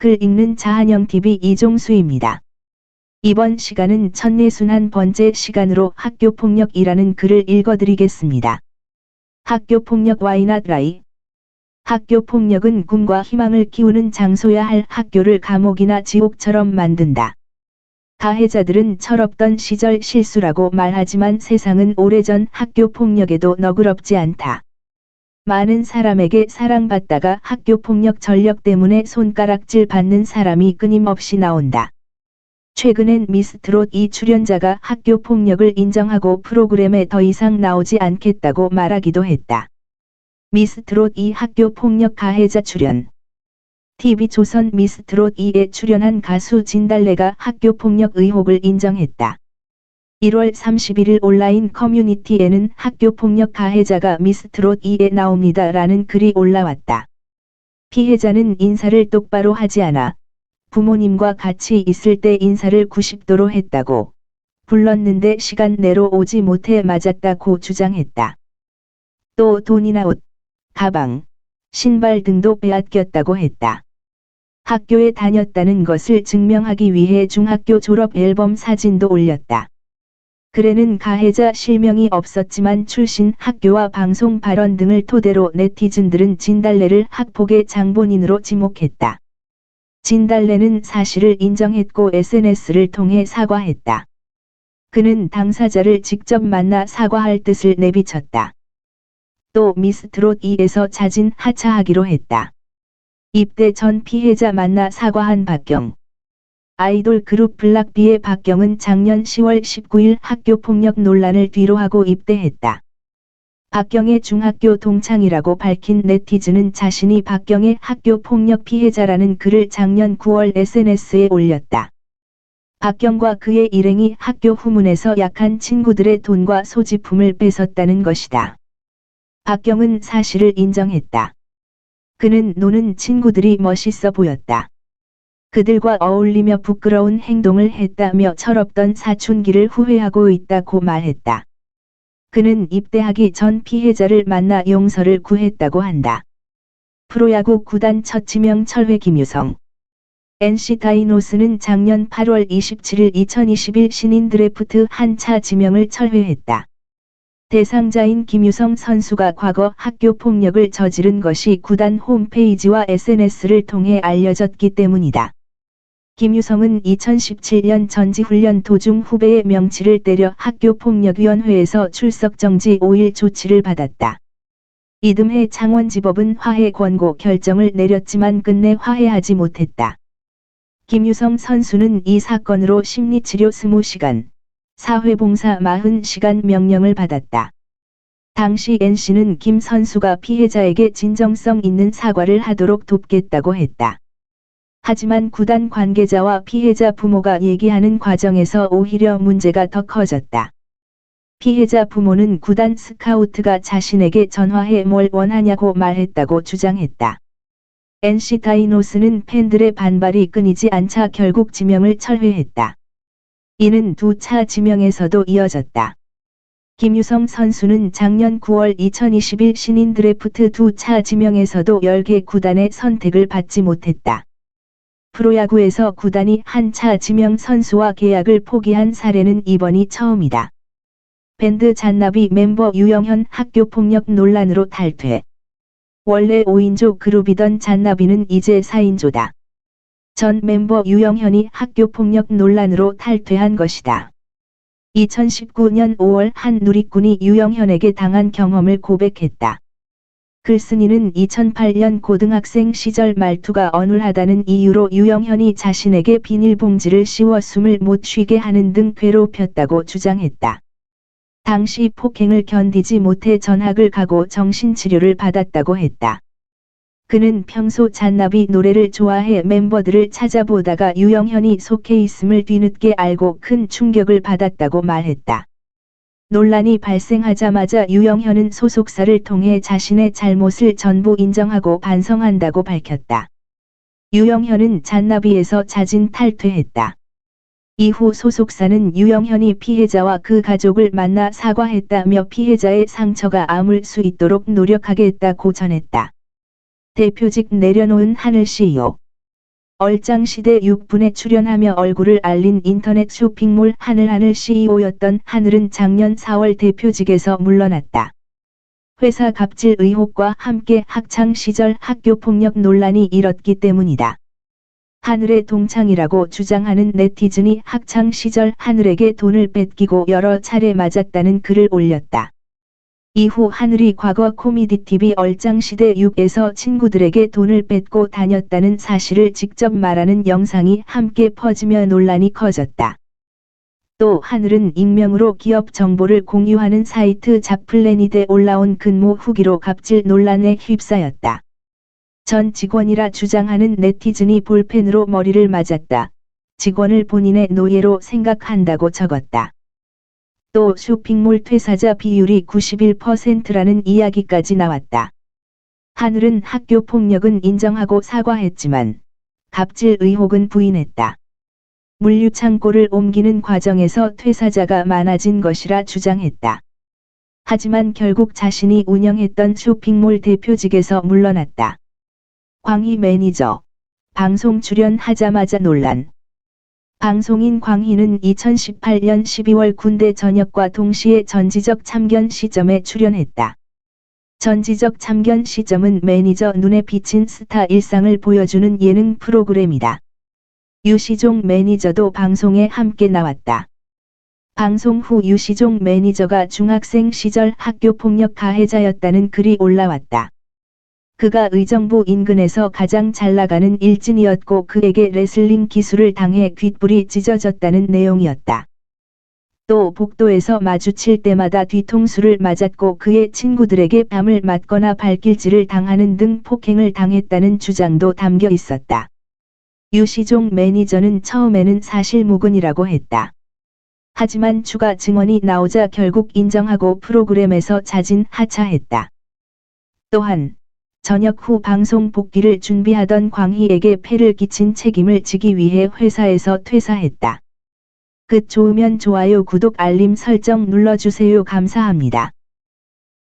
글 읽는 자한영TV 이종수입니다. 이번 시간은 천내순한 번째 시간으로 학교폭력이라는 글을 읽어드리겠습니다. 학교폭력 Why not lie? 학교폭력은 꿈과 희망을 키우는 장소야 할 학교를 감옥이나 지옥처럼 만든다. 가해자들은 철없던 시절 실수라고 말하지만 세상은 오래전 학교폭력에도 너그럽지 않다. 많은 사람에게 사랑받다가 학교 폭력 전력 때문에 손가락질 받는 사람이 끊임없이 나온다. 최근엔 미스트롯 이 출연자가 학교 폭력을 인정하고 프로그램에 더 이상 나오지 않겠다고 말하기도 했다. 미스트롯 이 학교 폭력 가해자 출연 TV조선 미스트롯 2에 출연한 가수 진달래가 학교 폭력 의혹을 인정했다. 1월 31일 온라인 커뮤니티에는 학교 폭력 가해자가 미스트롯 2에 나옵니다 라는 글이 올라왔다. 피해자는 인사를 똑바로 하지 않아 부모님과 같이 있을 때 인사를 90도로 했다고 불렀는데 시간 내로 오지 못해 맞았다고 주장했다. 또 돈이나 옷, 가방, 신발 등도 빼앗겼다고 했다. 학교에 다녔다는 것을 증명하기 위해 중학교 졸업 앨범 사진도 올렸다. 글에는 가해자 실명이 없었지만 출신 학교와 방송 발언 등을 토대로 네티즌들은 진달래를 학폭의 장본인으로 지목했다. 진달래는 사실을 인정했고 SNS를 통해 사과했다. 그는 당사자를 직접 만나 사과할 뜻을 내비쳤다. 또 미스트롯 2에서 자진 하차하기로 했다. 입대 전 피해자 만나 사과한 박경. 아이돌 그룹 블락비의 박경은 작년 10월 19일 학교폭력 논란을 뒤로하고 입대했다. 박경의 중학교 동창이라고 밝힌 네티즌은 자신이 박경의 학교폭력 피해자라는 글을 작년 9월 SNS에 올렸다. 박경과 그의 일행이 학교 후문에서 약한 친구들의 돈과 소지품을 뺏었다는 것이다. 박경은 사실을 인정했다. 그는 노는 친구들이 멋있어 보였다. 그들과 어울리며 부끄러운 행동을 했다며 철없던 사춘기를 후회하고 있다고 말했다. 그는 입대하기 전 피해자를 만나 용서를 구했다고 한다. 프로야구 구단 첫 지명 철회 김유성 NC 다이노스는 작년 8월 27일 2021 신인 드래프트 한차 지명을 철회했다. 대상자인 김유성 선수가 과거 학교 폭력을 저지른 것이 구단 홈페이지와 SNS를 통해 알려졌기 때문이다. 김유성은 2017년 전지훈련 도중 후배의 명치를 때려 학교폭력위원회에서 출석정지 5일 조치를 받았다. 이듬해 창원지법은 화해 권고 결정을 내렸지만 끝내 화해하지 못했다. 김유성 선수는 이 사건으로 심리치료 20시간, 사회봉사 40시간 명령을 받았다. 당시 NC는 김 선수가 피해자에게 진정성 있는 사과를 하도록 돕겠다고 했다. 하지만 구단 관계자와 피해자 부모가 얘기하는 과정에서 오히려 문제가 더 커졌다. 피해자 부모는 구단 스카우트가 자신에게 전화해 뭘 원하냐고 말했다고 주장했다. NC 다이노스는 팬들의 반발이 끊이지 않자 결국 지명을 철회했다. 이는 두 차 지명에서도 이어졌다. 김유성 선수는 작년 9월 2021 신인 드래프트 두 차 지명에서도 10개 구단의 선택을 받지 못했다. 프로야구에서 구단이 한 차 지명 선수와 계약을 포기한 사례는 이번이 처음이다. 밴드 잔나비 멤버 유영현 학교폭력 논란으로 탈퇴. 원래 5인조 그룹이던 잔나비는 이제 4인조다. 전 멤버 유영현이 학교폭력 논란으로 탈퇴한 것이다. 2019년 5월 한 누리꾼이 유영현에게 당한 경험을 고백했다. 글쓴이는 2008년 고등학생 시절 말투가 어눌하다는 이유로 유영현이 자신에게 비닐봉지를 씌워 숨을 못 쉬게 하는 등 괴롭혔다고 주장했다. 당시 폭행을 견디지 못해 전학을 가고 정신치료를 받았다고 했다. 그는 평소 잔나비 노래를 좋아해 멤버들을 찾아보다가 유영현이 속해 있음을 뒤늦게 알고 큰 충격을 받았다고 말했다. 논란이 발생하자마자 유영현은 소속사를 통해 자신의 잘못을 전부 인정하고 반성한다고 밝혔다. 유영현은 잔나비에서 자진 탈퇴했다. 이후 소속사는 유영현이 피해자와 그 가족을 만나 사과했다며 피해자의 상처가 아물 수 있도록 노력하겠다고 전했다. 대표직 내려놓은 하늘 CEO 얼짱시대 6분에 출연하며 얼굴을 알린 인터넷 쇼핑몰 하늘하늘 CEO였던 하늘은 작년 4월 대표직에서 물러났다. 회사 갑질 의혹과 함께 학창 시절 학교 폭력 논란이 일었기 때문이다. 하늘의 동창이라고 주장하는 네티즌이 학창 시절 하늘에게 돈을 뺏기고 여러 차례 맞았다는 글을 올렸다. 이후 하늘이 과거 코미디 TV 얼짱 시대 6에서 친구들에게 돈을 뺏고 다녔다는 사실을 직접 말하는 영상이 함께 퍼지며 논란이 커졌다. 또 하늘은 익명으로 기업 정보를 공유하는 사이트 잡플래닛에 올라온 근무 후기로 갑질 논란에 휩싸였다. 전 직원이라 주장하는 네티즌이 볼펜으로 머리를 맞았다. 직원을 본인의 노예로 생각한다고 적었다. 또 쇼핑몰 퇴사자 비율이 91%라는 이야기까지 나왔다. 하늘은 학교 폭력은 인정하고 사과했지만 갑질 의혹은 부인했다. 물류 창고를 옮기는 과정에서 퇴사자가 많아진 것이라 주장했다. 하지만 결국 자신이 운영했던 쇼핑몰 대표직에서 물러났다. 광희 매니저 방송 출연하자마자 논란 방송인 광희는 2018년 12월 군대 전역과 동시에 전지적 참견 시점에 출연했다. 전지적 참견 시점은 매니저 눈에 비친 스타 일상을 보여주는 예능 프로그램이다. 유시종 매니저도 방송에 함께 나왔다. 방송 후 유시종 매니저가 중학생 시절 학교 폭력 가해자였다는 글이 올라왔다. 그가 의정부 인근에서 가장 잘 나가는 일진이었고 그에게 레슬링 기술을 당해 귓불이 찢어졌다는 내용이었다. 또 복도에서 마주칠 때마다 뒤통수를 맞았고 그의 친구들에게 밤을 맞거나 발길질을 당하는 등 폭행을 당했다는 주장도 담겨 있었다. 유시종 매니저는 처음에는 사실무근이라고 했다. 하지만 추가 증언이 나오자 결국 인정하고 프로그램에서 자진 하차했다. 또한 저녁 후 방송 복귀를 준비하던 광희에게 폐를 끼친 책임을 지기 위해 회사에서 퇴사했다. 끝 좋으면 좋아요 구독 알림 설정 눌러주세요 감사합니다.